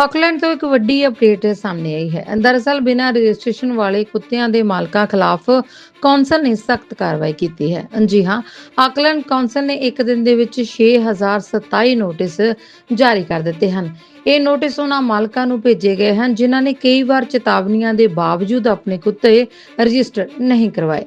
Auckland ਤੋਂ ਇੱਕ ਵੱਡੀ ਅਪਡੇਟ ਸਾਹਮਣੇ ਆਈ ਹੈ। ਦਰਅਸਲ ਬਿਨਾਂ ਰਜਿਸਟ੍ਰੇਸ਼ਨ ਵਾਲੇ ਕੁੱਤਿਆਂ ਦੇ ਮਾਲਕਾਂ ਖਿਲਾਫ ਕੌਂਸਲ ਨੇ ਸਖਤ ਕਾਰਵਾਈ ਕੀਤੀ ਹੈ। ਜੀ ਹਾਂ ਆਕਲੈਂਡ ਕੌਂਸਲ ਨੇ ਇੱਕ ਦਿਨ ਦੇ ਵਿੱਚ 6027 ਨੋਟਿਸ ਜਾਰੀ ਕਰ ਦਿੱਤੇ ਹਨ। ਇਹ ਨੋਟਿਸ ਉਹਨਾਂ ਮਾਲਕਾਂ ਨੂੰ ਭੇਜੇ ਗਏ ਹਨ, ਜਿਨ੍ਹਾਂ ਨੇ ਕਈ ਵਾਰ ਚੇਤਾਵਨੀਆਂ ਦੇ ਬਾਵਜੂਦ ਆਪਣੇ ਕੁੱਤੇ ਰਜਿਸਟਰ ਨਹੀਂ ਕਰਵਾਏ।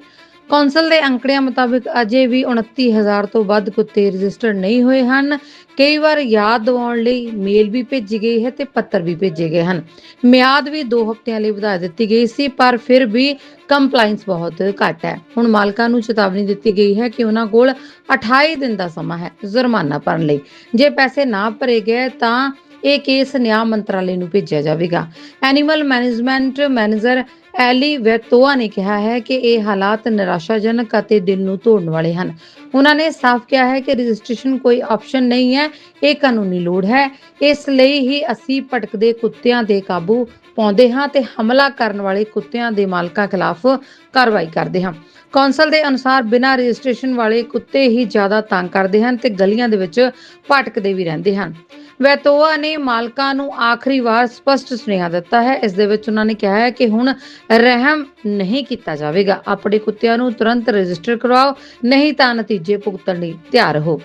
ਕੌਂਸਲ ਦੇ ਅੰਕੜਿਆਂ ਮੁਤਾਬਕ ਅਜੇ ਵੀ 29000 ਤੋਂ ਵੱਧ ਕੁੱਤੇ ਰਜਿਸਟਰ ਨਹੀਂ ਹੋਏ ਹਨ। ਕਈ ਵਾਰ ਯਾਦ ਦਿਵਾਉਣ ਲਈ ਮੇਲ ਵੀ ਭੇਜੀ ਗਈ ਹੈ ਤੇ ਪੱਤਰ ਵੀ ਭੇਜੇ ਗਏ ਹਨ। ਮਿਆਦ ਵੀ 2 ਹਫ਼ਤਿਆਂ ਲਈ ਵਧਾ ਦਿੱਤੀ ਗਈ ਸੀ, ਪਰ ਫਿਰ ਵੀ ਕੰਪਲਾਈਂਸ ਬਹੁਤ ਘੱਟ ਹੈ। ਹੁਣ ਮਾਲਕਾਂ ਨੂੰ ਚੇਤਾਵਨੀ ਦਿੱਤੀ ਗਈ ਹੈ ਕਿ ਉਹਨਾਂ ਕੋਲ 28 ਦਿਨ ਦਾ ਸਮਾਂ ਹੈ ਜੁਰਮਾਨਾ ਭਰਨ ਲਈ। ਜੇ ਪੈਸੇ ਨਾ ਭਰੇ ਗਏ ਤਾਂ ਇਹ ਕੇਸ ਨਿਆਂ ਮੰਤਰਾਲੇ ਨੂੰ ਭੇਜਿਆ ਜਾਵੇਗਾ। Animal management manager Ellie Waitoa ਨੇ ਕਿਹਾ ਹੈ ਕਿ ਇਹ ਹਾਲਾਤ ਨਿਰਾਸ਼ਾਜਨਕ ਅਤੇ ਦਿਲ ਨੂੰ ਤੋੜਨ ਵਾਲੇ ਹਨ। ਉਹਨਾਂ ਨੇ ਸਾਫ਼ ਕਿਹਾ ਹੈ ਕਿ ਰਜਿਸਟ੍ਰੇਸ਼ਨ ਕੋਈ ਆਪਸ਼ਨ ਨਹੀਂ ਹੈ, ਇਹ ਕਾਨੂੰਨੀ ਲੋੜ ਹੈ। ਇਸ ਲਈ ਹੀ ਅਸੀਂ ਭਟਕਦੇ ਕੁੱਤਿਆਂ ਦੇ ਕਾਬੂ ਪਾਉਂਦੇ ਹਾਂ ਤੇ ਹਮਲਾ ਕਰਨ ਵਾਲੇ ਕੁੱਤਿਆਂ ਦੇ ਮਾਲਕਾਂ ਖਿਲਾਫ ਕਾਰਵਾਈ ਕਰਦੇ ਹਾਂ। ਕੌਂਸਲ ਦੇ ਅਨੁਸਾਰ ਬਿਨਾਂ ਰਜਿਸਟ੍ਰੇਸ਼ਨ ਵਾਲੇ ਕੁੱਤੇ ਹੀ ਜ਼ਿਆਦਾ ਤੰਗ ਕਰਦੇ ਹਨ ਤੇ ਗਲੀਆਂ ਦੇ ਵਿੱਚ ਭਟਕਦੇ ਵੀ ਰਹਿੰਦੇ ਹਨ। ਵੈਤੋਆ ਨੇ ਮਾਲਕਾਂ ਨੂੰ ਆਖਰੀ ਵਾਰ ਸਪਸ਼ਟ ਸੁਨੇਹਾ ਦਿੱਤਾ ਹੈ। ਇਸ ਦੇ ਵਿੱਚ ਉਹਨਾਂ ਨੇ ਕਿਹਾ ਹੈ ਕਿ ਹੁਣ ਰਹਿਮ ਨਹੀਂ ਕੀਤਾ ਜਾਵੇਗਾ। ਆਪਣੇ ਕੁੱਤਿਆਂ ਨੂੰ ਤੁਰੰਤ ਰਜਿਸਟਰ ਕਰਵਾਓ, ਨਹੀਂ ਤਾਂ ਨਤੀਜੇ ਭੁਗਤਣ ਲਈ ਤਿਆਰ ਰਹੋ।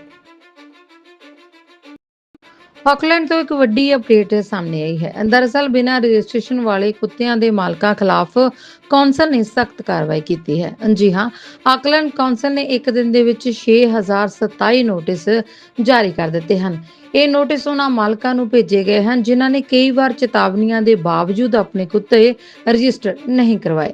ਆਕਲੈਂਡ ਤੋਂ ਇੱਕ ਵੱਡੀ ਅਪਡੇਟ ਸਾਹਮਣੇ ਆਈ ਹੈ। ਦਰਅਸਲ ਬਿਨਾਂ ਰਜਿਸਟ੍ਰੇਸ਼ਨ ਵਾਲੇ ਕੁੱਤਿਆਂ ਦੇ ਮਾਲਕਾਂ ਖਿਲਾਫ ਕੌਂਸਲ ਨੇ ਸਖਤ ਕਾਰਵਾਈ ਕੀਤੀ ਹੈ। ਜੀ ਹਾਂ, ਆਕਲੈਂਡ ਕੌਂਸਲ ਨੇ ਇੱਕ ਦਿਨ ਦੇ ਵਿੱਚ 6027 ਨੋਟਿਸ ਜਾਰੀ ਕਰ ਦਿੱਤੇ ਹਨ। ਇਹ ਨੋਟਿਸ ਉਹਨਾਂ ਮਾਲਕਾਂ ਨੂੰ ਭੇਜੇ ਗਏ ਹਨ, ਜਿਨ੍ਹਾਂ ਨੇ ਕਈ ਵਾਰ ਚੇਤਾਵਨੀਆਂ ਦੇ ਬਾਵਜੂਦ ਆਪਣੇ ਕੁੱਤੇ ਰਜਿਸਟਰ ਨਹੀਂ ਕਰਵਾਏ।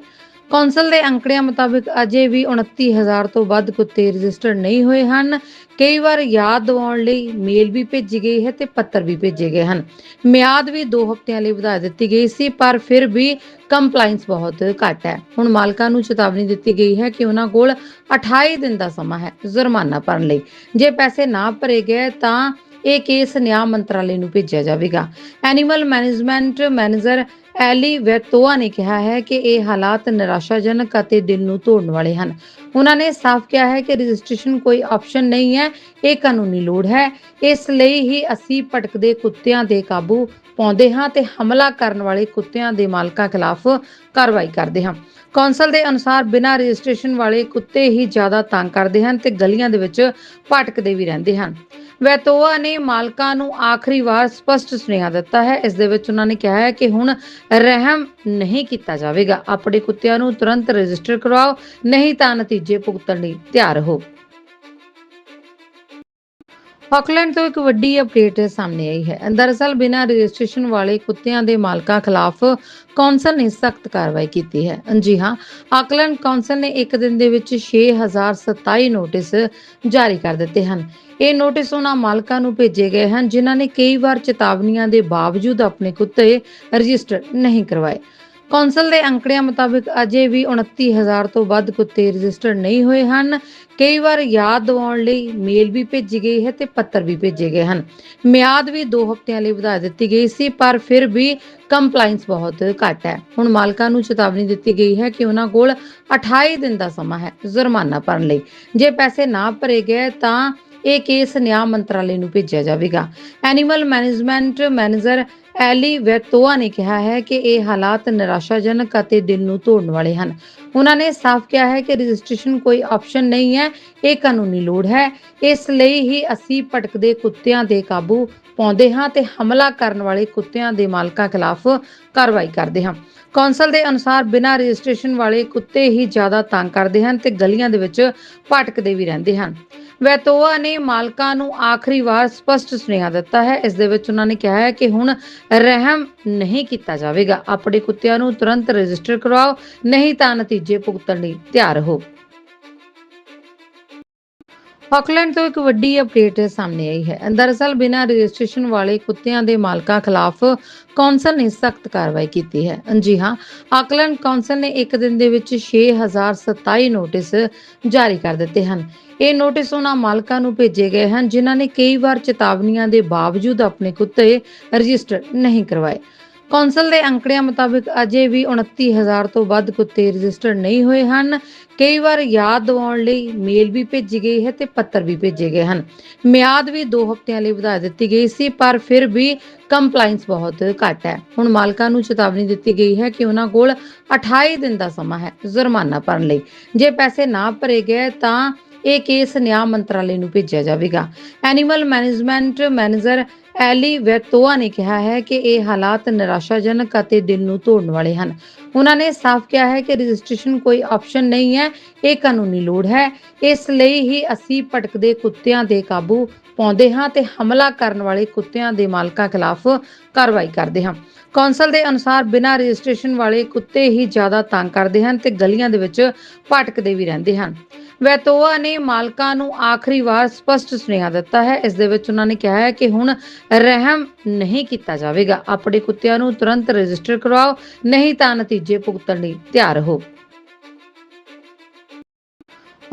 ਕੌਂਸਲ ਦੇ ਅੰਕੜਿਆਂ ਮੁਤਾਬਕ, ਅਜੇ ਵੀ 29000 ਤੋਂ ਵੱਧ ਕੁੱਤੇ ਰਜਿਸਟਰ ਨਹੀਂ ਹੋਏ ਹਨ। ਕਈ ਵਾਰ ਯਾਦ ਦਿਵਾਉਣ ਲਈ ਮੇਲ ਵੀ ਭੇਜੀ ਗਈ ਹੈ ਤੇ ਪੱਤਰ ਵੀ ਭੇਜੇ ਗਏ ਹਨ। ਮਿਆਦ ਵੀ 2 ਹਫ਼ਤਿਆਂ ਲਈ ਵਧਾ ਦਿੱਤੀ ਗਈ ਸੀ, ਪਰ ਫਿਰ ਵੀ ਕੰਪਲਾਈਂਸ ਬਹੁਤ ਘੱਟ ਹੈ। ਹੁਣ ਮਾਲਕਾਂ ਨੂੰ ਚੇਤਾਵਨੀ ਦਿੱਤੀ ਗਈ ਹੈ ਕਿ ਉਹਨਾਂ ਕੋਲ 28 ਦਿਨ ਦਾ ਸਮਾਂ ਹੈ ਜੁਰਮਾਨਾ ਭਰਨ ਲਈ। ਜੇ ਪੈਸੇ ਨਾ ਭਰੇ ਗਏ ਤਾਂ ਇਹ ਕੇਸ ਨਿਆਂ ਮੰਤਰਾਲੇ ਨੂੰ ਭੇਜਿਆ ਜਾਵੇਗਾ। Animal management manager Ellie Waitoa ਨੇ ਕਿਹਾ ਹੈ ਕਿ ਇਹ ਹਾਲਾਤ ਨਿਰਾਸ਼ਾਜਨਕ ਅਤੇ ਦਿਲ ਨੂੰ ਤੋੜਨ ਵਾਲੇ ਹਨ। ਉਹਨਾਂ ਨੇ ਸਾਫ਼ ਕਿਹਾ ਹੈ ਕਿ ਰਜਿਸਟ੍ਰੇਸ਼ਨ ਕੋਈ ਆਪਸ਼ਨ ਨਹੀਂ ਹੈ, ਇਹ ਕਾਨੂੰਨੀ ਲੋੜ ਹੈ। ਇਸ ਲਈ ਹੀ ਅਸੀਂ ਭਟਕਦੇ ਕੁੱਤਿਆਂ ਦੇ ਕਾਬੂ ਪਾਉਂਦੇ ਹਾਂ ਤੇ ਹਮਲਾ ਕਰਨ ਵਾਲੇ ਕੁੱਤਿਆਂ ਦੇ ਮਾਲਕਾਂ ਖਿਲਾਫ ਕਾਰਵਾਈ ਕਰਦੇ ਹਾਂ। ਕੌਂਸਲ ਦੇ ਅਨੁਸਾਰ ਬਿਨਾਂ ਰਜਿਸਟ੍ਰੇਸ਼ਨ ਵਾਲੇ ਕੁੱਤੇ ਹੀ ਜ਼ਿਆਦਾ ਤੰਗ ਕਰਦੇ ਹਨ ਤੇ ਗਲੀਆਂ ਦੇ ਵਿੱਚ ਭਟਕਦੇ ਵੀ ਰਹਿੰਦੇ ਹਨ। ਵੈਤੋਆ ਨੇ ਮਾਲਕਾਂ ਨੂੰ ਆਖਰੀ ਵਾਰ ਸਪਸ਼ਟ ਸੁਨੇਹਾ ਦਿੱਤਾ ਹੈ। ਇਸ ਦੇ ਵਿੱਚ ਉਹਨਾਂ ਨੇ ਕਿਹਾ ਹੈ ਕਿ ਹੁਣ ਰਹਿਮ ਨਹੀਂ ਕੀਤਾ ਜਾਵੇਗਾ। ਆਪਣੇ ਕੁੱਤਿਆਂ ਨੂੰ ਤੁਰੰਤ ਰਜਿਸਟਰ ਕਰਵਾਓ, ਨਹੀਂ ਤਾਂ ਨਤੀਜੇ ਭੁਗਤਣ ਲਈ ਤਿਆਰ ਰਹੋ। ਆਕਲੈਂਡ ਤੋਂ ਇੱਕ ਵੱਡੀ ਅਪਡੇਟ ਸਾਹਮਣੇ ਆਈ ਹੈ। ਦਰਅਸਲ ਬਿਨਾਂ ਰਜਿਸਟ੍ਰੇਸ਼ਨ ਵਾਲੇ ਕੁੱਤਿਆਂ ਦੇ ਮਾਲਕਾਂ ਖਿਲਾਫ ਕੌਂਸਲ ਨੇ ਸਖਤ ਕਾਰਵਾਈ ਕੀਤੀ ਹੈ। ਜੀ ਹਾਂ, ਆਕਲੈਂਡ ਕੌਂਸਲ ਨੇ ਇੱਕ ਦਿਨ ਦੇ ਵਿੱਚ 6027 ਨੋਟਿਸ ਜਾਰੀ ਕਰ ਦਿੱਤੇ ਹਨ। ਇਹ ਨੋਟਿਸ ਉਹਨਾਂ ਮਾਲਕਾਂ ਨੂੰ ਭੇਜੇ ਗਏ ਹਨ, ਜਿਨ੍ਹਾਂ ਨੇ ਕਈ ਵਾਰ ਚੇਤਾਵਨੀਆਂ ਦੇ ਬਾਵਜੂਦ ਆਪਣੇ ਕੁੱਤੇ ਰਜਿਸਟਰ ਨਹੀਂ ਕਰਵਾਏ। ਕੌਂਸਲ ਦੇ ਅੰਕੜਿਆਂ ਮੁਤਾਬਕ ਅਜੇ ਵੀ 29000 ਤੋਂ ਵੱਧ ਕੁੱਤੇ ਰਜਿਸਟਰ ਨਹੀਂ ਹੋਏ ਹਨ। ਕਈ ਵਾਰ ਯਾਦ ਦਿਵਾਉਣ ਲਈ ਮੇਲ ਵੀ ਭੇਜੀ ਗਈ ਹੈ ਤੇ ਪੱਤਰ ਵੀ ਭੇਜੇ ਗਏ ਹਨ। ਮਿਆਦ ਵੀ 2 ਹਫ਼ਤਿਆਂ ਲਈ ਵਧਾ ਦਿੱਤੀ ਗਈ ਸੀ, ਪਰ ਫਿਰ ਵੀ ਕੰਪਲਾਈਂਸ ਬਹੁਤ ਘੱਟ ਹੈ। ਹੁਣ ਮਾਲਕਾਂ ਨੂੰ ਚੇਤਾਵਨੀ ਦਿੱਤੀ ਗਈ ਹੈ ਕਿ ਉਹਨਾਂ ਕੋਲ 28 ਦਿਨ ਦਾ ਸਮਾਂ ਹੈ ਜੁਰਮਾਨਾ ਭਰਨ ਲਈ। ਜੇ ਪੈਸੇ ਨਾ ਭਰੇ ਗਏ ਤਾਂ ਇਹ ਕੇਸ ਨਿਆਂ ਮੰਤਰਾਲੇ ਨੂੰ ਭੇਜਿਆ ਜਾਵੇਗਾ। Animal management manager Ellie Waitoa ਨੇ ਕਿਹਾ ਹੈ ਕਿ ਇਹ ਹਾਲਾਤ ਨਿਰਾਸ਼ਾਜਨਕ ਅਤੇ ਦਿਲ ਨੂੰ ਤੋੜਨ ਵਾਲੇ ਹਨ। ਉਹਨਾਂ ਨੇ ਸਾਫ਼ ਕਿਹਾ ਹੈ ਕਿ ਰਜਿਸਟ੍ਰੇਸ਼ਨ ਕੋਈ ਆਪਸ਼ਨ ਨਹੀਂ ਹੈ, ਇਹ ਕਾਨੂੰਨੀ ਲੋੜ ਹੈ। ਇਸ ਲਈ ਹੀ ਅਸੀਂ ਭਟਕਦੇ ਕੁੱਤਿਆਂ ਦੇ ਕਾਬੂ ਪਾਉਂਦੇ ਹਾਂ ਤੇ ਹਮਲਾ ਕਰਨ ਵਾਲੇ ਕੁੱਤਿਆਂ ਦੇ ਮਾਲਕਾਂ ਖਿਲਾਫ ਕਾਰਵਾਈ ਕਰਦੇ ਹਾਂ। ਕੌਂਸਲ ਦੇ ਅਨੁਸਾਰ ਬਿਨਾਂ ਰਜਿਸਟ੍ਰੇਸ਼ਨ ਵਾਲੇ ਕੁੱਤੇ ਹੀ ਜ਼ਿਆਦਾ ਤੰਗ ਕਰਦੇ ਹਨ ਤੇ ਗਲੀਆਂ ਦੇ ਵਿੱਚ ਭਟਕਦੇ ਵੀ ਰਹਿੰਦੇ ਹਨ। ਵੈਤੋਆ ਨੇ ਮਾਲਕਾਂ ਨੂੰ ਆਖਰੀ ਵਾਰ ਸਪਸ਼ਟ ਸੁਨੇਹਾ ਦਿੱਤਾ ਹੈ। ਇਸ ਦੇ ਵਿੱਚ ਉਹਨਾਂ ਨੇ ਕਿਹਾ ਹੈ ਕਿ ਹੁਣ ਰਹਿਮ ਨਹੀਂ ਕੀਤਾ ਜਾਵੇਗਾ। ਆਪਣੇ ਕੁੱਤਿਆਂ ਨੂੰ ਤੁਰੰਤ ਰਜਿਸਟਰ ਕਰਵਾਓ, ਨਹੀਂ ਤਾਂ ਨਤੀਜੇ ਭੁਗਤਣ ਲਈ ਤਿਆਰ ਰਹੋ ਆਕਲੈਂਡ ਤੋਂ ਇੱਕ ਵੱਡੀ ਅਪਡੇਟ ਸਾਹਮਣੇ ਆਈ ਹੈ। ਦਰਅਸਲ ਬਿਨਾਂ ਰਜਿਸਟ੍ਰੇਸ਼ਨ ਵਾਲੇ ਕੁੱਤਿਆਂ ਦੇ ਮਾਲਕਾਂ ਖਿਲਾਫ ਕੌਂਸਲ ਨੇ ਸਖਤ ਕਾਰਵਾਈ ਕੀਤੀ ਹੈ। ਜੀ ਹਾਂ ਆਕਲੈਂਡ ਕੌਂਸਲ ਨੇ ਇੱਕ ਦਿਨ ਦੇ ਵਿੱਚ 6027 ਨੋਟਿਸ ਜਾਰੀ ਕਰ ਦਿੱਤੇ ਹਨ। ਇਹ ਨੋਟਿਸ ਉਹਨਾਂ ਮਾਲਕਾਂ ਨੂੰ ਭੇਜੇ ਗਏ ਹਨ ਜਿਨ੍ਹਾਂ ਨੇ ਕਈ ਵਾਰ ਚੇਤਾਵਨੀਆਂ ਦੇ ਬਾਵਜੂਦ ਆਪਣੇ ਕੁੱਤੇ ਰਜਿਸਟਰ ਨਹੀਂ ਕਰਵਾਏ। ਕੌਂਸਲ ਦੇ ਅੰਕੜਿਆਂ ਮੁਤਾਬਕ ਅਜੇ ਵੀ 29000 ਤੋਂ ਵੱਧ ਕੁੱਤੇ ਰਜਿਸਟਰਡ ਨਹੀਂ ਹੋਏ ਹਨ। ਕਈ ਵਾਰ ਯਾਦ ਦਿਵਾਉਣ ਲਈ ਮੇਲ ਵੀ ਭੇਜੀ ਗਈ ਹੈ ਤੇ ਪੱਤਰ ਵੀ ਭੇਜੇ ਗਏ ਹਨ। ਮਿਆਦ ਵੀ 2 ਹਫ਼ਤਿਆਂ ਲਈ ਵਧਾ ਦਿੱਤੀ ਗਈ ਸੀ, ਪਰ ਫਿਰ ਵੀ ਕੰਪਲਾਈਂਸ ਬਹੁਤ ਘੱਟ ਹੈ। ਹੁਣ ਮਾਲਕਾਂ ਨੂੰ ਚੇਤਾਵਨੀ ਦਿੱਤੀ ਗਈ ਹੈ ਕਿ ਉਹਨਾਂ ਕੋਲ 28 ਦਿਨ ਦਾ ਸਮਾਂ ਹੈ ਜੁਰਮਾਨਾ ਭਰਨ ਲਈ। ਜੇ ਪੈਸੇ ਨਾ ਭਰੇ ਗਏ ਤਾਂ ਇਹ ਕੇਸ ਨਿਆਂ ਮੰਤਰਾਲੇ ਨੂੰ ਭੇਜਿਆ ਜਾਵੇਗਾ। Animal management manager Ellie Waitoa ਨੇ ਕਿਹਾ ਹੈ ਕਿ ਇਹ ਹਾਲਾਤ ਨਿਰਾਸ਼ਾਜਨਕ ਅਤੇ ਦਿਲ ਨੂੰ ਤੋੜਨ ਵਾਲੇ ਹਨ। ਉਹਨਾਂ ਨੇ ਸਾਫ਼ ਕਿਹਾ ਹੈ ਕਿ ਰਜਿਸਟ੍ਰੇਸ਼ਨ ਕੋਈ ਆਪਸ਼ਨ ਨਹੀਂ ਹੈ, ਇਹ ਕਾਨੂੰਨੀ ਲੋੜ ਹੈ। ਇਸ ਲਈ ਹੀ ਅਸੀਂ ਭਟਕਦੇ ਕੁੱਤਿਆਂ ਦੇ ਕਾਬੂ ਪਾਉਂਦੇ ਹਾਂ ਤੇ ਹਮਲਾ ਕਰਨ ਵਾਲੇ ਕੁੱਤਿਆਂ ਦੇ ਮਾਲਕਾਂ ਖਿਲਾਫ ਕਾਰਵਾਈ ਕਰਦੇ ਹਾਂ। ਕੌਂਸਲ ਦੇ ਅਨੁਸਾਰ ਬਿਨਾਂ ਰਜਿਸਟ੍ਰੇਸ਼ਨ ਵਾਲੇ ਕੁੱਤੇ ਹੀ ਜ਼ਿਆਦਾ ਤੰਗ ਕਰਦੇ ਹਨ ਤੇ ਗਲੀਆਂ ਦੇ ਵਿੱਚ ਭਟਕਦੇ ਵੀ ਰਹਿੰਦੇ ਹਨ। ਵੈਤੋਆ ਨੇ ਮਾਲਕਾਂ ਨੂੰ ਆਖਰੀ ਵਾਰ ਸਪਸ਼ਟ ਸੁਨੇਹਾ ਦਿੱਤਾ ਹੈ। ਇਸ ਦੇ ਵਿੱਚ ਉਹਨਾਂ ਨੇ ਕਿਹਾ ਹੈ ਕਿ ਹੁਣ ਰਹਿਮ ਨਹੀਂ ਕੀਤਾ ਜਾਵੇਗਾ। ਆਪਣੇ ਕੁੱਤਿਆਂ ਨੂੰ ਤੁਰੰਤ ਰਜਿਸਟਰ ਕਰਵਾਓ, ਨਹੀਂ ਤਾਂ ਨਤੀਜੇ ਭੁਗਤਣ ਲਈ ਤਿਆਰ ਹੋ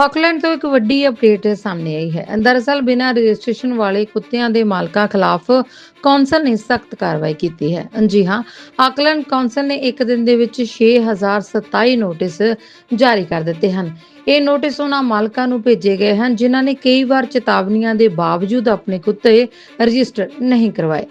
ਆਕਲੈਂਡ ਤੋਂ ਇੱਕ ਵੱਡੀ ਅਪਡੇਟ ਸਾਹਮਣੇ ਆਈ ਹੈ। ਦਰਅਸਲ ਬਿਨਾਂ ਰਜਿਸਟ੍ਰੇਸ਼ਨ ਵਾਲੇ ਕੁੱਤਿਆਂ ਦੇ ਮਾਲਕਾਂ ਖਿਲਾਫ ਕੌਂਸਲ ਨੇ ਸਖਤ ਕਾਰਵਾਈ ਕੀਤੀ ਹੈ। ਜੀ ਹਾਂ ਆਕਲੈਂਡ ਕੌਂਸਲ ਨੇ ਇੱਕ ਦਿਨ ਦੇ ਵਿੱਚ 6027 ਨੋਟਿਸ ਜਾਰੀ ਕਰ ਦਿੱਤੇ ਹਨ। ਇਹ ਨੋਟਿਸ ਉਹਨਾਂ ਮਾਲਕਾਂ ਨੂੰ ਭੇਜੇ ਗਏ ਹਨ, ਜਿਨ੍ਹਾਂ ਨੇ ਕਈ ਵਾਰ ਚੇਤਾਵਨੀਆਂ ਦੇ ਬਾਵਜੂਦ ਆਪਣੇ ਕੁੱਤੇ ਰਜਿਸਟਰ ਨਹੀਂ ਕਰਵਾਏ।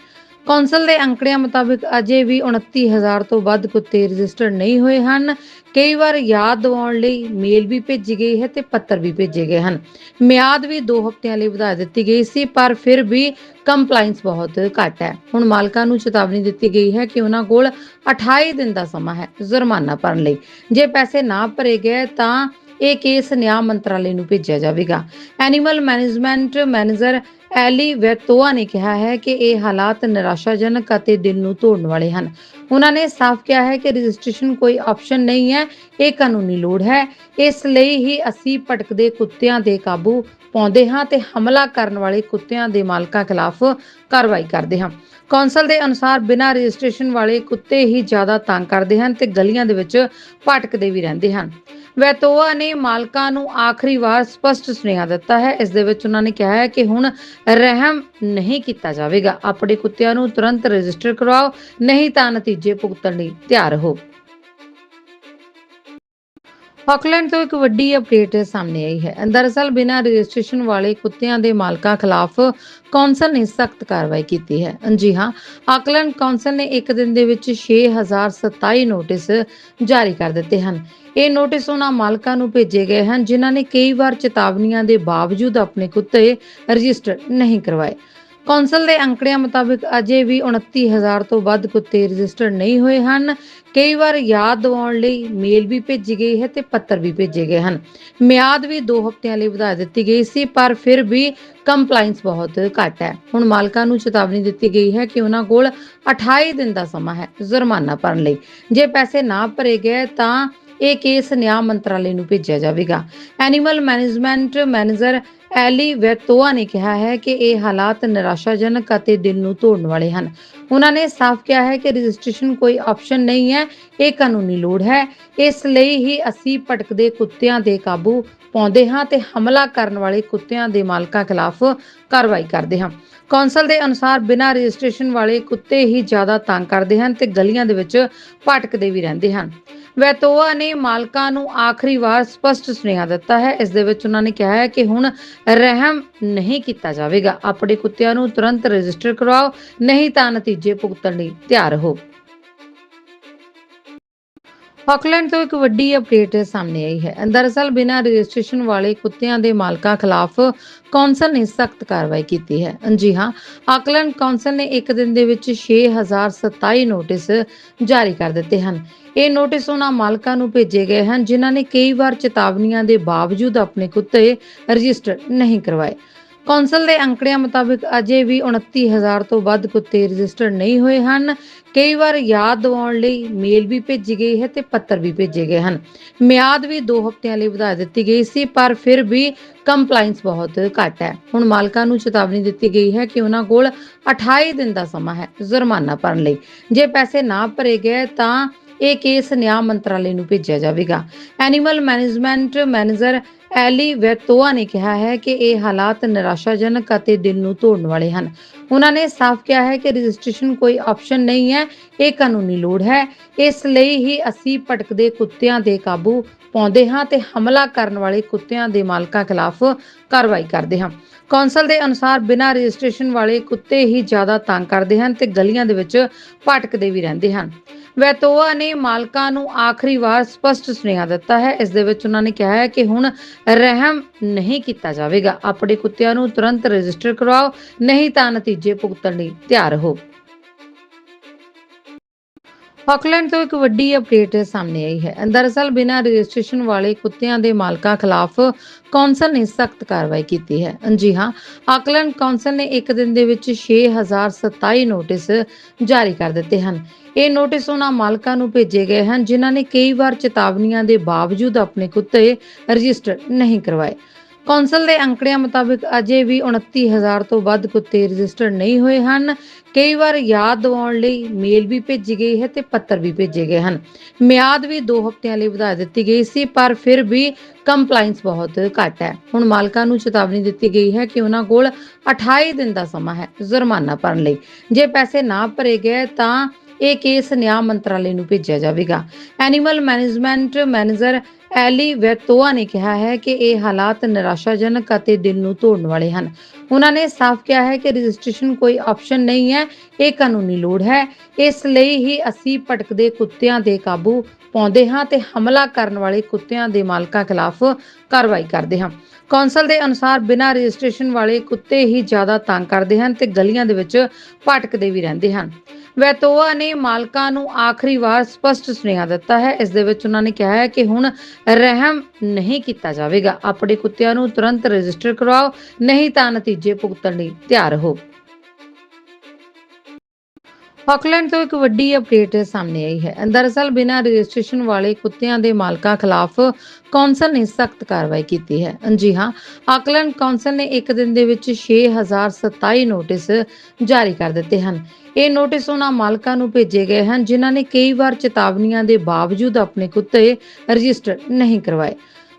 ਕੌਂਸਲ ਦੇ ਅੰਕੜਿਆਂ ਮੁਤਾਬਕ ਅਜੇ ਵੀ 29000 ਤੋਂ ਵੱਧ ਕੁੱਤੇ ਰਜਿਸਟਰਡ ਨਹੀਂ ਹੋਏ ਹਨ। ਕਈ ਵਾਰ ਯਾਦ ਦਿਵਾਉਣ ਲਈ ਮੇਲ ਵੀ ਭੇਜੀ ਗਈ ਹੈ ਤੇ ਪੱਤਰ ਵੀ ਭੇਜੇ ਗਏ ਹਨ। ਮਿਆਦ ਵੀ 2 ਹਫ਼ਤਿਆਂ ਲਈ ਵਧਾ ਦਿੱਤੀ ਗਈ ਸੀ, ਪਰ ਫਿਰ ਵੀ ਕੰਪਲਾਈਂਸ ਬਹੁਤ ਘੱਟ ਹੈ। ਹੁਣ ਮਾਲਕਾਂ ਨੂੰ ਚੇਤਾਵਨੀ ਦਿੱਤੀ ਗਈ ਹੈ ਕਿ ਉਹਨਾਂ ਕੋਲ 28 ਦਿਨ ਦਾ ਸਮਾਂ ਹੈ ਜੁਰਮਾਨਾ ਭਰਨ ਲਈ। ਜੇ ਪੈਸੇ ਨਾ ਭਰੇ ਗਏ ਤਾਂ ਇਹ ਕੇਸ ਨਿਆਂ ਮੰਤਰਾਲੇ ਨੂੰ ਭੇਜਿਆ ਜਾਵੇਗਾ। Animal management manager Ellie Waitoa ਨੇ ਕਿਹਾ ਹੈ ਕਿ ਇਹ ਹਾਲਾਤ ਨਿਰਾਸ਼ਾਜਨਕ ਅਤੇ ਦਿਲ ਨੂੰ ਤੋੜਨ ਵਾਲੇ ਹਨ। ਉਹਨਾਂ ਨੇ ਸਾਫ਼ ਕਿਹਾ ਹੈ ਕਿ ਰਜਿਸਟ੍ਰੇਸ਼ਨ ਕੋਈ ਆਪਸ਼ਨ ਨਹੀਂ ਹੈ, ਇਹ ਕਾਨੂੰਨੀ ਲੋੜ ਹੈ। ਇਸ ਲਈ ਹੀ ਅਸੀਂ ਭਟਕਦੇ ਕੁੱਤਿਆਂ ਦੇ ਕਾਬੂ ਪਾਉਂਦੇ ਹਾਂ ਤੇ ਹਮਲਾ ਕਰਨ ਵਾਲੇ ਕੁੱਤਿਆਂ ਦੇ ਮਾਲਕਾਂ ਖਿਲਾਫ ਕਾਰਵਾਈ ਕਰਦੇ ਹਾਂ। ਕੌਂਸਲ ਦੇ ਅਨੁਸਾਰ ਬਿਨਾਂ ਰਜਿਸਟ੍ਰੇਸ਼ਨ ਵਾਲੇ ਕੁੱਤੇ ਹੀ ਜ਼ਿਆਦਾ ਤੰਗ ਕਰਦੇ ਹਨ ਤੇ ਗਲੀਆਂ ਦੇ ਵਿੱਚ ਭਟਕਦੇ ਵੀ ਰਹਿੰਦੇ ਹਨ। ਵੈਤੋਆ ਨੇ ਮਾਲਕਾਂ ਨੂੰ ਆਖਰੀ ਵਾਰ ਸਪਸ਼ਟ ਸੁਨੇਹਾ ਦਿੱਤਾ ਹੈ। ਇਸ ਦੇ ਵਿੱਚ ਉਹਨਾਂ ਨੇ ਕਿਹਾ ਹੈ ਕਿ ਹੁਣ ਰਹਿਮ ਨਹੀਂ ਕੀਤਾ ਜਾਵੇਗਾ। ਆਪਣੇ ਕੁੱਤਿਆਂ ਨੂੰ ਤੁਰੰਤ ਰਜਿਸਟਰ ਕਰਵਾਓ, ਨਹੀਂ ਤਾਂ ਨਤੀਜੇ ਭੁਗਤਣ ਲਈ ਤਿਆਰ ਹੋ ਆਕਲੈਂਡ ਤੋਂ ਇੱਕ ਵੱਡੀ ਅਪਡੇਟ ਸਾਹਮਣੇ ਆਈ ਹੈ। ਦਰਅਸਲ ਬਿਨਾਂ ਰਜਿਸਟ੍ਰੇਸ਼ਨ ਵਾਲੇ ਕੁੱਤਿਆਂ ਦੇ ਮਾਲਕਾਂ ਖਿਲਾਫ ਕੌਂਸਲ ਨੇ ਸਖਤ ਕਾਰਵਾਈ ਕੀਤੀ ਹੈ। ਜੀ ਹਾਂ ਆਕਲੈਂਡ ਕੌਂਸਲ ਨੇ ਇੱਕ ਦਿਨ ਦੇ ਵਿੱਚ 6027 ਨੋਟਿਸ ਜਾਰੀ ਕਰ ਦਿੱਤੇ ਹਨ। ਇਹ ਨੋਟਿਸ ਉਹਨਾਂ ਮਾਲਕਾਂ ਨੂੰ ਭੇਜੇ ਗਏ ਹਨ, ਜਿਨ੍ਹਾਂ ਨੇ ਕਈ ਵਾਰ ਚੇਤਾਵਨੀਆਂ ਦੇ ਬਾਵਜੂਦ ਆਪਣੇ ਕੁੱਤੇ ਰਜਿਸਟਰ ਨਹੀਂ ਕਰਵਾਏ। ਕੌਂਸਲ ਦੇ ਅੰਕੜਿਆਂ ਮੁਤਾਬਕ ਅਜੇ ਵੀ 29000 ਤੋਂ ਵੱਧ ਕੁੱਤੇ ਰਜਿਸਟਰਡ ਨਹੀਂ ਹੋਏ ਹਨ। ਕਈ ਵਾਰ ਯਾਦ ਦਿਵਾਉਣ ਲਈ ਮੇਲ ਵੀ ਭੇਜੀ ਗਈ ਹੈ ਤੇ ਪੱਤਰ ਵੀ ਭੇਜੇ ਗਏ ਹਨ। ਮਿਆਦ ਵੀ 2 ਹਫ਼ਤਿਆਂ ਲਈ ਵਧਾ ਦਿੱਤੀ ਗਈ ਸੀ, ਪਰ ਫਿਰ ਵੀ ਕੰਪਲਾਈਂਸ ਬਹੁਤ ਘੱਟ ਹੈ। ਹੁਣ ਮਾਲਕਾਂ ਨੂੰ ਚੇਤਾਵਨੀ ਦਿੱਤੀ ਗਈ ਹੈ ਕਿ ਉਹਨਾਂ ਕੋਲ 28 ਦਿਨ ਦਾ ਸਮਾਂ ਹੈ ਜੁਰਮਾਨਾ ਭਰਨ ਲਈ। ਜੇ ਪੈਸੇ ਨਾ ਭਰੇ ਗਏ ਤਾਂ ਇਹ ਕੇਸ ਨਿਆਂ ਮੰਤਰਾਲੇ ਨੂੰ ਭੇਜਿਆ ਜਾਵੇਗਾ। Animal management manager Ellie Waitoa ਨੇ ਕਿਹਾ ਹੈ ਕਿ ਇਹ ਹਾਲਾਤ ਨਿਰਾਸ਼ਾਜਨਕ ਅਤੇ ਦਿਲ ਨੂੰ ਤੋੜਨ ਵਾਲੇ ਹਨ। ਉਹਨਾਂ ਨੇ ਸਾਫ਼ ਕਿਹਾ ਹੈ ਕਿ ਰਜਿਸਟ੍ਰੇਸ਼ਨ ਕੋਈ ਆਪਸ਼ਨ ਨਹੀਂ ਹੈ, ਇਹ ਕਾਨੂੰਨੀ ਲੋੜ ਹੈ। ਇਸ ਲਈ ਹੀ ਅਸੀਂ ਭਟਕਦੇ ਕੁੱਤਿਆਂ ਦੇ ਕਾਬੂ ਪਾਉਂਦੇ ਹਾਂ ਤੇ ਹਮਲਾ ਕਰਨ ਵਾਲੇ ਕੁੱਤਿਆਂ ਦੇ ਮਾਲਕਾਂ ਖਿਲਾਫ ਕਾਰਵਾਈ ਕਰਦੇ ਹਾਂ। ਕੌਂਸਲ ਦੇ ਅਨੁਸਾਰ ਬਿਨਾਂ ਰਜਿਸਟ੍ਰੇਸ਼ਨ ਵਾਲੇ ਕੁੱਤੇ ਹੀ ਜ਼ਿਆਦਾ ਤੰਗ ਕਰਦੇ ਹਨ ਤੇ ਗਲੀਆਂ ਦੇ ਵਿੱਚ ਭਟਕਦੇ ਵੀ ਰਹਿੰਦੇ ਹਨ। ਵੈਤੋਆ ਨੇ ਮਾਲਕਾਂ ਨੂੰ ਆਖਰੀ ਵਾਰ ਸਪਸ਼ਟ ਸੁਨੇਹਾ ਦਿੱਤਾ ਹੈ। ਇਸ ਦੇ ਵਿੱਚ ਉਹਨਾਂ ਨੇ ਕਿਹਾ ਹੈ ਕਿ ਹੁਣ ਰਹਿਮ ਨਹੀਂ ਕੀਤਾ ਜਾਵੇਗਾ। ਆਪਣੇ ਕੁੱਤਿਆਂ ਨੂੰ ਤੁਰੰਤ ਰਜਿਸਟਰ ਕਰਵਾਓ, ਨਹੀਂ ਤਾਂ ਨਤੀਜੇ ਭੁਗਤਣ ਲਈ ਤਿਆਰ ਰਹੋ ਆਕਲੈਂਡ ਤੋਂ ਇੱਕ ਵੱਡੀ ਅਪਡੇਟ ਸਾਹਮਣੇ ਆਈ ਹੈ। ਦਰਅਸਲ ਬਿਨਾਂ ਰਜਿਸਟ੍ਰੇਸ਼ਨ ਵਾਲੇ ਕੁੱਤਿਆਂ ਦੇ ਮਾਲਕਾਂ ਖਿਲਾਫ ਕੌਂਸਲ ਨੇ ਸਖਤ ਕਾਰਵਾਈ ਕੀਤੀ ਹੈ। ਜੀ ਹਾਂ ਆਕਲੈਂਡ ਕੌਂਸਲ ਨੇ ਇੱਕ ਦਿਨ ਦੇ ਵਿੱਚ 6027 ਨੋਟਿਸ ਜਾਰੀ ਕਰ ਦਿੱਤੇ ਹਨ। ਇਹ ਨੋਟਿਸ ਉਹਨਾਂ ਮਾਲਕਾਂ ਨੂੰ ਭੇਜੇ ਗਏ ਹਨ ਜਿਨ੍ਹਾਂ ਨੇ ਕਈ ਵਾਰ ਚੇਤਾਵਨੀਆਂ ਦੇ ਬਾਵਜੂਦ ਆਪਣੇ ਕੁੱਤੇ ਰਜਿਸਟਰ ਨਹੀਂ ਕਰਵਾਏ। ਕੌਂਸਲ ਦੇ ਅੰਕੜਿਆਂ ਮੁਤਾਬਕ ਅਜੇ ਵੀ 29000 ਤੋਂ ਵੱਧ ਕੁੱਤੇ ਰਜਿਸਟਰਡ ਨਹੀਂ ਹੋਏ ਹਨ। ਕਈ ਵਾਰ ਯਾਦ ਦਿਵਾਉਣ ਲਈ ਮੇਲ ਵੀ ਭੇਜੀ ਗਈ ਹੈ ਤੇ ਪੱਤਰ ਵੀ ਭੇਜੇ ਗਏ ਹਨ। ਮਿਆਦ ਵੀ 2 ਹਫ਼ਤਿਆਂ ਲਈ ਵਧਾ ਦਿੱਤੀ ਗਈ ਸੀ, ਪਰ ਫਿਰ ਵੀ ਕੰਪਲਾਈਂਸ ਬਹੁਤ ਘੱਟ ਹੈ। ਹੁਣ ਮਾਲਕਾਂ ਨੂੰ ਚੇਤਾਵਨੀ ਦਿੱਤੀ ਗਈ ਹੈ ਕਿ ਉਹਨਾਂ ਕੋਲ 28 ਦਿਨ ਦਾ ਸਮਾਂ ਹੈ ਜੁਰਮਾਨਾ ਭਰਨ ਲਈ। ਜੇ ਪੈਸੇ ਨਾ ਭਰੇ ਗਏ ਤਾਂ ਇਹ ਕੇਸ ਨਿਆਂ ਮੰਤਰਾਲੇ ਨੂੰ ਭੇਜਿਆ ਜਾਵੇਗਾ। Animal management manager Ellie Waitoa ਨੇ ਕਿਹਾ ਹੈ ਕਿ ਇਹ ਹਾਲਾਤ ਨਿਰਾਸ਼ਾਜਨਕ ਅਤੇ ਦਿਲ ਨੂੰ ਤੋੜਨ ਵਾਲੇ ਹਨ। ਉਹਨਾਂ ਨੇ ਸਾਫ਼ ਕਿਹਾ ਹੈ ਕਿ ਰਜਿਸਟ੍ਰੇਸ਼ਨ ਕੋਈ ਆਪਸ਼ਨ ਨਹੀਂ ਹੈ, ਇਹ ਕਾਨੂੰਨੀ ਲੋੜ ਹੈ। ਇਸ ਲਈ ਹੀ ਅਸੀਂ ਭਟਕਦੇ ਕੁੱਤਿਆਂ ਦੇ ਕਾਬੂ ਪਾਉਂਦੇ ਹਾਂ ਤੇ ਹਮਲਾ ਕਰਨ ਵਾਲੇ ਕੁੱਤਿਆਂ ਦੇ ਮਾਲਕਾਂ ਖਿਲਾਫ ਕਾਰਵਾਈ ਕਰਦੇ ਹਾਂ। ਕੌਂਸਲ ਦੇ ਅਨੁਸਾਰ ਬਿਨਾਂ ਰਜਿਸਟ੍ਰੇਸ਼ਨ ਵਾਲੇ ਕੁੱਤੇ ਹੀ ਜ਼ਿਆਦਾ ਤੰਗ ਕਰਦੇ ਹਨ ਤੇ ਗਲੀਆਂ ਦੇ ਵਿੱਚ ਭਟਕਦੇ ਵੀ ਰਹਿੰਦੇ ਹਨ। ਵੈਤੋਆ ਨੇ ਮਾਲਕਾਂ ਨੂੰ ਆਖਰੀ ਵਾਰ ਸਪਸ਼ਟ ਸੁਨੇਹਾ ਦਿੱਤਾ ਹੈ। ਇਸ ਦੇ ਵਿੱਚ ਉਹਨਾਂ ਨੇ ਕਿਹਾ ਹੈ ਕਿ ਹੁਣ ਰਹਿਮ ਨਹੀਂ ਕੀਤਾ ਜਾਵੇਗਾ। ਆਪਣੇ ਕੁੱਤਿਆਂ ਨੂੰ ਤੁਰੰਤ ਰਜਿਸਟਰ ਕਰਵਾਓ, ਨਹੀਂ ਤਾਂ ਨਤੀਜੇ ਭੁਗਤਣ ਲਈ ਤਿਆਰ ਰਹੋ। ਆਕਲੈਂਡ ਤੋਂ ਇੱਕ ਵੱਡੀ ਅਪਡੇਟ ਸਾਹਮਣੇ ਆਈ ਹੈ। ਦਰਅਸਲ ਬਿਨਾਂ ਰਜਿਸਟ੍ਰੇਸ਼ਨ ਵਾਲੇ ਕੁੱਤਿਆਂ ਦੇ ਮਾਲਕਾਂ ਖਿਲਾਫ ਕੌਂਸਲ ਨੇ ਸਖਤ ਕਾਰਵਾਈ ਕੀਤੀ ਹੈ। ਜੀ ਹਾਂ, ਆਕਲੈਂਡ ਕੌਂਸਲ ਨੇ ਇੱਕ ਦਿਨ ਦੇ ਵਿੱਚ 6027 ਨੋਟਿਸ ਜਾਰੀ ਕਰ ਦਿੱਤੇ ਹਨ। ਇਹ ਨੋਟਿਸ ਉਹਨਾਂ ਮਾਲਕਾਂ ਨੂੰ ਭੇਜੇ ਗਏ ਹਨ, ਜਿਨ੍ਹਾਂ ਨੇ ਕਈ ਵਾਰ ਚੇਤਾਵਨੀਆਂ ਦੇ ਬਾਵਜੂਦ ਆਪਣੇ ਕੁੱਤੇ ਰਜਿਸਟਰ ਨਹੀਂ ਕਰਵਾਏ। ਕੌਂਸਲ ਦੇ ਅੰਕੜਿਆਂ ਮੁਤਾਬਕ ਅਜੇ ਵੀ 29000 ਤੋਂ ਵੱਧ ਕੁੱਤੇ ਰਜਿਸਟਰ ਨਹੀਂ ਹੋਏ ਹਨ। ਕਈ ਵਾਰ ਯਾਦ ਦਿਵਾਉਣ ਲਈ ਮੇਲ ਵੀ ਭੇਜੀ ਗਈ ਹੈ ਤੇ ਪੱਤਰ ਵੀ ਭੇਜੇ ਗਏ ਹਨ। ਮਿਆਦ ਵੀ 2 ਹਫ਼ਤਿਆਂ ਲਈ ਵਧਾ ਦਿੱਤੀ ਗਈ ਸੀ, ਪਰ ਫਿਰ ਵੀ ਕੰਪਲਾਈਂਸ ਬਹੁਤ ਘੱਟ ਹੈ। ਹੁਣ ਮਾਲਕਾਂ ਨੂੰ ਚੇਤਾਵਨੀ ਦਿੱਤੀ ਗਈ ਹੈ ਕਿ ਉਹਨਾਂ ਕੋਲ 28 ਦਿਨ ਦਾ ਸਮਾਂ ਹੈ ਜੁਰਮਾਨਾ ਭਰਨ ਲਈ। ਜੇ ਪੈਸੇ ਨਾ ਭਰੇ ਗਏ ਤਾਂ ਇਹ ਕੇਸ ਨਿਆਂ ਮੰਤਰਾਲੇ ਨੂੰ ਭੇਜਿਆ ਜਾਵੇਗਾ। Animal management manager Ellie Waitoa ਨੇ ਕਿਹਾ ਹੈ ਕਿ ਇਹ ਹਾਲਾਤ ਨਿਰਾਸ਼ਾਜਨਕ ਅਤੇ ਦਿਲ ਨੂੰ ਤੋੜਨ ਵਾਲੇ ਹਨ। ਉਹਨਾਂ ਨੇ ਸਾਫ਼ ਕਿਹਾ ਹੈ ਕਿ ਰਜਿਸਟ੍ਰੇਸ਼ਨ ਕੋਈ ਆਪਸ਼ਨ ਨਹੀਂ ਹੈ, ਇਹ ਕਾਨੂੰਨੀ ਲੋੜ ਹੈ। ਇਸ ਲਈ ਹੀ ਅਸੀਂ ਭਟਕਦੇ ਕੁੱਤਿਆਂ ਦੇ ਕਾਬੂ ਪਾਉਂਦੇ ਹਾਂ ਤੇ ਹਮਲਾ ਕਰਨ ਵਾਲੇ ਕੁੱਤਿਆਂ ਦੇ ਮਾਲਕਾਂ ਖਿਲਾਫ ਕਾਰਵਾਈ ਕਰਦੇ ਹਾਂ। ਕੌਂਸਲ ਦੇ ਅਨੁਸਾਰ ਬਿਨਾਂ ਰਜਿਸਟ੍ਰੇਸ਼ਨ ਵਾਲੇ ਕੁੱਤੇ ਹੀ ਜ਼ਿਆਦਾ ਤੰਗ ਕਰਦੇ ਹਨ ਤੇ ਗਲੀਆਂ ਦੇ ਵਿੱਚ ਭਟਕਦੇ ਵੀ ਰਹਿੰਦੇ ਹਨ। ਵੈਤੋਆ ਨੇ ਮਾਲਕਾਂ ਨੂੰ ਆਖਰੀ ਵਾਰ ਸਪਸ਼ਟ ਸੁਨੇਹਾ ਦਿੱਤਾ ਹੈ। ਇਸ ਦੇ ਵਿੱਚ ਉਹਨਾਂ ਨੇ ਕਿਹਾ ਹੈ ਕਿ ਹੁਣ ਰਹਿਮ ਨਹੀਂ ਕੀਤਾ ਜਾਵੇਗਾ। ਆਪਣੇ ਕੁੱਤਿਆਂ ਨੂੰ ਤੁਰੰਤ ਰਜਿਸਟਰ ਕਰਵਾਓ, ਨਹੀਂ ਤਾਂ ਨਤੀਜੇ ਭੁਗਤਣ ਲਈ ਤਿਆਰ ਰਹੋ ਆਕਲੈਂਡ ਤੋਂ ਇੱਕ ਵੱਡੀ ਅਪਡੇਟ ਸਾਹਮਣੇ ਆਈ ਹੈ। ਦਰਅਸਲ ਬਿਨਾਂ ਰਜਿਸਟ੍ਰੇਸ਼ਨ ਵਾਲੇ ਕੁੱਤਿਆਂ ਦੇ ਮਾਲਕਾਂ ਖਿਲਾਫ ਕੌਂਸਲ ਨੇ ਸਖਤ ਕਾਰਵਾਈ ਕੀਤੀ ਹੈ। ਜੀ ਹਾਂ ਆਕਲੈਂਡ ਕੌਂਸਲ ਨੇ ਇੱਕ ਦਿਨ ਦੇ ਵਿੱਚ 6027 ਨੋਟਿਸ ਜਾਰੀ ਕਰ ਦਿੱਤੇ ਹਨ। ਇਹ ਨੋਟਿਸ ਉਹਨਾਂ ਮਾਲਕਾਂ ਨੂੰ ਭੇਜੇ ਗਏ ਹਨ ਜਿਨ੍ਹਾਂ ਨੇ ਕਈ ਵਾਰ ਚੇਤਾਵਨੀਆਂ ਦੇ ਬਾਵਜੂਦ ਆਪਣੇ ਕੁੱਤੇ ਰਜਿਸਟਰ ਨਹੀਂ ਕਰਵਾਏ।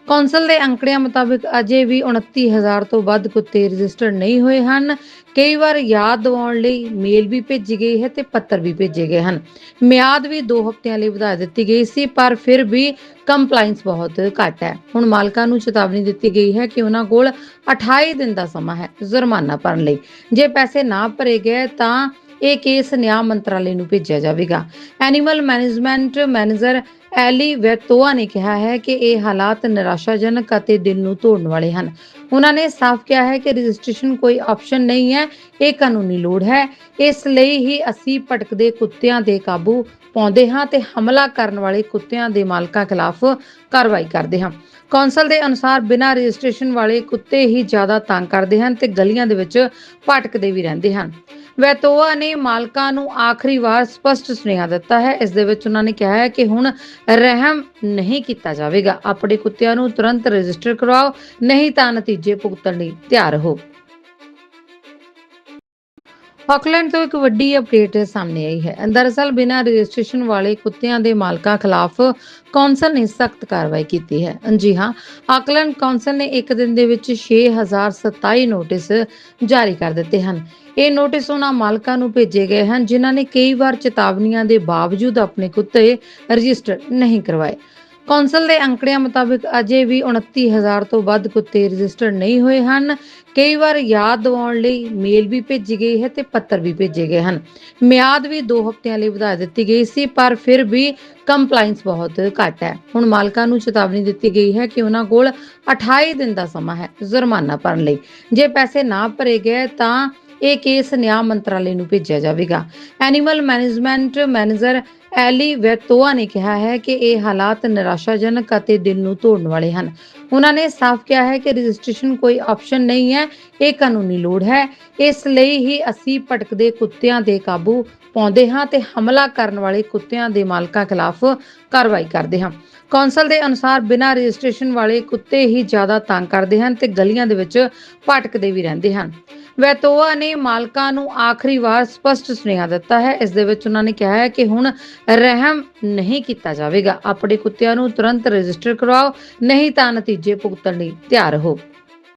ਕੌਂਸਲ ਦੇ ਅੰਕੜਿਆਂ ਮੁਤਾਬਕ ਅਜੇ ਵੀ 29000 ਤੋਂ ਵੱਧ ਕੁੱਤੇ ਰਜਿਸਟਰ ਨਹੀਂ ਹੋਏ ਹਨ। ਕਈ ਵਾਰ ਯਾਦ ਦਿਵਾਉਣ ਲਈ ਮੇਲ ਵੀ ਭੇਜੀ ਗਈ ਹੈ ਤੇ ਪੱਤਰ ਵੀ ਭੇਜੇ ਗਏ ਹਨ। ਮਿਆਦ ਵੀ 2 ਹਫ਼ਤਿਆਂ ਲਈ ਵਧਾ ਦਿੱਤੀ ਗਈ ਸੀ, ਪਰ ਫਿਰ ਵੀ ਕੰਪਲਾਈਂਸ ਬਹੁਤ ਘੱਟ ਹੈ। ਹੁਣ ਮਾਲਕਾਂ ਨੂੰ ਚੇਤਾਵਨੀ ਦਿੱਤੀ ਗਈ ਹੈ ਕਿ ਉਹਨਾਂ ਕੋਲ 28 ਦਿਨ ਦਾ ਸਮਾਂ ਹੈ ਜੁਰਮਾਨਾ ਭਰਨ ਲਈ। ਜੇ ਪੈਸੇ ਨਾ ਭਰੇ ਗਏ ਤਾਂ ਇਹ ਕੇਸ ਨਿਆਂ ਮੰਤਰਾਲੇ ਨੂੰ ਭੇਜਿਆ ਜਾਵੇਗਾ। Animal management manager Ellie Waitoa ਨੇ ਕਿਹਾ ਹੈ ਕਿ ਇਹ ਹਾਲਾਤ ਨਿਰਾਸ਼ਾਜਨਕ ਅਤੇ ਦਿਲ ਨੂੰ ਤੋੜਨ ਵਾਲੇ ਹਨ। ਉਹਨਾਂ ਨੇ ਸਾਫ਼ ਕਿਹਾ ਹੈ ਕਿ ਰਜਿਸਟ੍ਰੇਸ਼ਨ ਕੋਈ ਆਪਸ਼ਨ ਨਹੀਂ ਹੈ, ਇਹ ਕਾਨੂੰਨੀ ਲੋੜ ਹੈ। ਇਸ ਲਈ ਹੀ ਅਸੀਂ ਭਟਕਦੇ ਕੁੱਤਿਆਂ ਦੇ ਕਾਬੂ ਪਾਉਂਦੇ ਹਾਂ ਤੇ ਹਮਲਾ ਕਰਨ ਵਾਲੇ ਕੁੱਤਿਆਂ ਦੇ ਮਾਲਕਾਂ ਖਿਲਾਫ ਕਾਰਵਾਈ ਕਰਦੇ ਹਾਂ। ਕੌਂਸਲ ਦੇ ਅਨੁਸਾਰ ਬਿਨਾਂ ਰਜਿਸਟ੍ਰੇਸ਼ਨ ਵਾਲੇ ਕੁੱਤੇ ਹੀ ਜ਼ਿਆਦਾ ਤੰਗ ਕਰਦੇ ਹਨ ਤੇ ਗਲੀਆਂ ਦੇ ਵਿੱਚ ਭਟਕਦੇ ਵੀ ਰਹਿੰਦੇ ਹਨ। ਵੈਤੋਆ ਨੇ ਮਾਲਕਾਂ ਨੂੰ ਆਖਰੀ ਵਾਰ ਸਪਸ਼ਟ ਸੁਨੇਹਾ ਦਿੱਤਾ ਹੈ। ਇਸ ਦੇ ਵਿੱਚ ਉਹਨਾਂ ਨੇ ਕਿਹਾ ਹੈ ਕਿ ਹੁਣ ਰਹਿਮ ਨਹੀਂ ਕੀਤਾ ਜਾਵੇਗਾ। ਆਪਣੇ ਕੁੱਤਿਆਂ ਨੂੰ ਤੁਰੰਤ ਰਜਿਸਟਰ ਕਰਵਾਓ, ਨਹੀਂ ਤਾਂ ਨਤੀਜੇ ਭੁਗਤਣ ਲਈ ਤਿਆਰ ਰਹੋ। ਆਕਲੈਂਡ ਤੋਂ ਇੱਕ ਵੱਡੀ ਅਪਡੇਟ ਸਾਹਮਣੇ ਆਈ ਹੈ। ਦਰਅਸਲ ਬਿਨਾਂ ਰਜਿਸਟ੍ਰੇਸ਼ਨ ਵਾਲੇ ਕੁੱਤਿਆਂ ਦੇ ਮਾਲਕਾਂ ਖਿਲਾਫ ਕੌਂਸਲ ਨੇ ਸਖਤ ਕਾਰਵਾਈ ਕੀਤੀ ਹੈ। ਜੀ ਹਾਂ ਆਕਲੈਂਡ ਕੌਂਸਲ ਨੇ ਇੱਕ ਦਿਨ ਦੇ ਵਿੱਚ 6027 ਨੋਟਿਸ ਜਾਰੀ ਕਰ ਦਿੱਤੇ ਹਨ। ਇਹ ਨੋਟਿਸ ਉਹਨਾਂ ਮਾਲਕਾਂ ਨੂੰ ਭੇਜੇ ਗਏ ਹਨ ਜਿਨ੍ਹਾਂ ਨੇ ਕਈ ਵਾਰ ਚੇਤਾਵਨੀਆਂ ਦੇ ਬਾਵਜੂਦ ਆਪਣੇ ਕੁੱਤੇ ਰਜਿਸਟਰ ਨਹੀਂ ਕਰਵਾਏ। ਕੌਂਸਲ ਦੇ ਅੰਕੜਿਆਂ ਮੁਤਾਬਕ ਅਜੇ ਵੀ 29000 ਤੋਂ ਵੱਧ ਕੁੱਤੇ ਰਜਿਸਟਰ ਨਹੀਂ ਹੋਏ ਹਨ। ਕਈ ਵਾਰ ਯਾਦ ਦਿਵਾਉਣ ਲਈ ਮੇਲ ਵੀ ਭੇਜੀ ਗਈ ਹੈ ਤੇ ਪੱਤਰ ਵੀ ਭੇਜੇ ਗਏ ਹਨ। ਮਿਆਦ ਵੀ 2 ਹਫ਼ਤਿਆਂ ਲਈ ਵਧਾ ਦਿੱਤੀ ਗਈ ਸੀ, ਪਰ ਫਿਰ ਵੀ ਕੰਪਲਾਈਂਸ ਬਹੁਤ ਘੱਟ ਹੈ। ਹੁਣ ਮਾਲਕਾਂ ਨੂੰ ਚੇਤਾਵਨੀ ਦਿੱਤੀ ਗਈ ਹੈ ਕਿ ਉਹਨਾਂ ਕੋਲ 28 ਦਿਨ ਦਾ ਸਮਾਂ ਹੈ ਜੁਰਮਾਨਾ ਭਰਨ ਲਈ। ਜੇ ਪੈਸੇ ਨਾ ਭਰੇ ਗਏ ਤਾਂ ਇਹ ਕੇਸ ਨਿਆਂ ਮੰਤਰਾਲੇ ਨੂੰ ਭੇਜਿਆ ਜਾਵੇਗਾ। Animal management manager Ellie Waitoa ਨੇ ਕਿਹਾ ਹੈ ਕਿ ਇਹ ਹਾਲਾਤ ਨਿਰਾਸ਼ਾਜਨਕ ਅਤੇ ਦਿਲ ਨੂੰ ਤੋੜਨ ਵਾਲੇ ਹਨ। ਉਹਨਾਂ ਨੇ ਸਾਫ਼ ਕਿਹਾ ਹੈ ਕਿ ਰਜਿਸਟ੍ਰੇਸ਼ਨ ਕੋਈ ਆਪਸ਼ਨ ਨਹੀਂ ਹੈ, ਇਹ ਕਾਨੂੰਨੀ ਲੋੜ ਹੈ। ਇਸ ਲਈ ਹੀ ਅਸੀਂ ਭਟਕਦੇ ਕੁੱਤਿਆਂ ਦੇ ਕਾਬੂ ਪਾਉਂਦੇ ਹਾਂ ਤੇ ਹਮਲਾ ਕਰਨ ਵਾਲੇ ਕੁੱਤਿਆਂ ਦੇ ਮਾਲਕਾਂ ਖਿਲਾਫ ਕਾਰਵਾਈ ਕਰਦੇ ਹਾਂ। ਕੌਂਸਲ ਦੇ ਅਨੁਸਾਰ ਬਿਨਾਂ ਰਜਿਸਟ੍ਰੇਸ਼ਨ ਵਾਲੇ ਕੁੱਤੇ ਹੀ ਜ਼ਿਆਦਾ ਤੰਗ ਕਰਦੇ ਹਨ ਤੇ ਗਲੀਆਂ ਦੇ ਵਿੱਚ ਭਟਕਦੇ ਵੀ ਰਹਿੰਦੇ ਹਨ। ਵੈਤੋਆ ਨੇ ਮਾਲਕਾਂ ਨੂੰ ਆਖਰੀ ਵਾਰ ਸਪਸ਼ਟ ਸੁਨੇਹਾ ਦਿੱਤਾ ਹੈ। ਇਸ ਦੇ ਵਿੱਚ ਉਹਨਾਂ ਨੇ ਕਿਹਾ ਹੈ ਕਿ ਹੁਣ ਰਹਿਮ ਨਹੀਂ ਕੀਤਾ ਜਾਵੇਗਾ। ਆਪਣੇ ਕੁੱਤਿਆਂ ਨੂੰ ਤੁਰੰਤ ਰਜਿਸਟਰ ਕਰਵਾਓ, ਨਹੀਂ ਤਾਂ ਨਤੀਜੇ ਭੁਗਤਣ ਲਈ ਤਿਆਰ ਹੋ